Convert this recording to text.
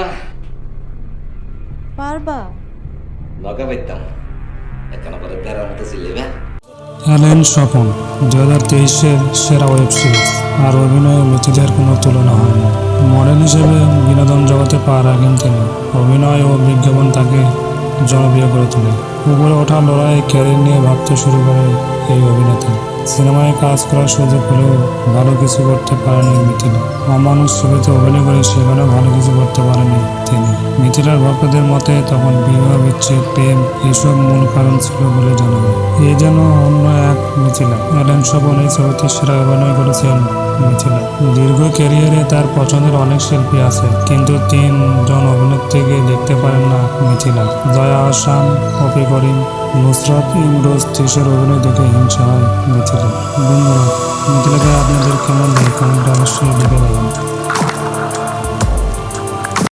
না। পারবা? লগে এখন আবার বেড়ার মতো চিল্লিবে অ্যালেন স্বপন দু হাজার তেইশের সেরা ওয়েব সিরিজ। আর অভিনয়ে মিথিলার কোনো তুলনা হয় না মডেল হিসেবে বিনোদন জগতে পা রাখেন তিনি। অভিনয় ও বিজ্ঞাপন তাকে জনপ্রিয় করে তোলে। উপরে ওঠা লড়াই ক্যারিয়ার নিয়ে ভাবতে শুরু করে এই অভিনেতা সিনেমায় কাজ করার সুযোগ হলেও ভালো কিছু করতে পারেনি মিথিলা। অমানুষ ছবিতে অভিনয় করে সেখানেও ভালো কিছু করতে পারেনি তিনি। মিথিলার ভক্তদের মতে তখন বিবাহ, বিচ্ছেদ, প্রেম এসব মূল কারণ ছিল বলে জানা যায়। এ যেন অন্য এক মিথিলা। অ্যালেন স্বপন এই ছবিতে সেরা অভিনয় করেছেন মিথিলা। দীর্ঘ ক্যারিয়ারে তার পছন্দের অনেক শিল্পী আছে, কিন্তু তিনজন দেখতে পারেন না, মিথিলা। জয়া আসাম কপি করিম, নুসরাত ইমরোজ তিসের অভিনয় দেখে হিংসা হয়, মিথিলা। বন্ধুরা, মিথিলাকে আপনাদের কেমন লাগে কমেন্টে অবশ্যই লিখে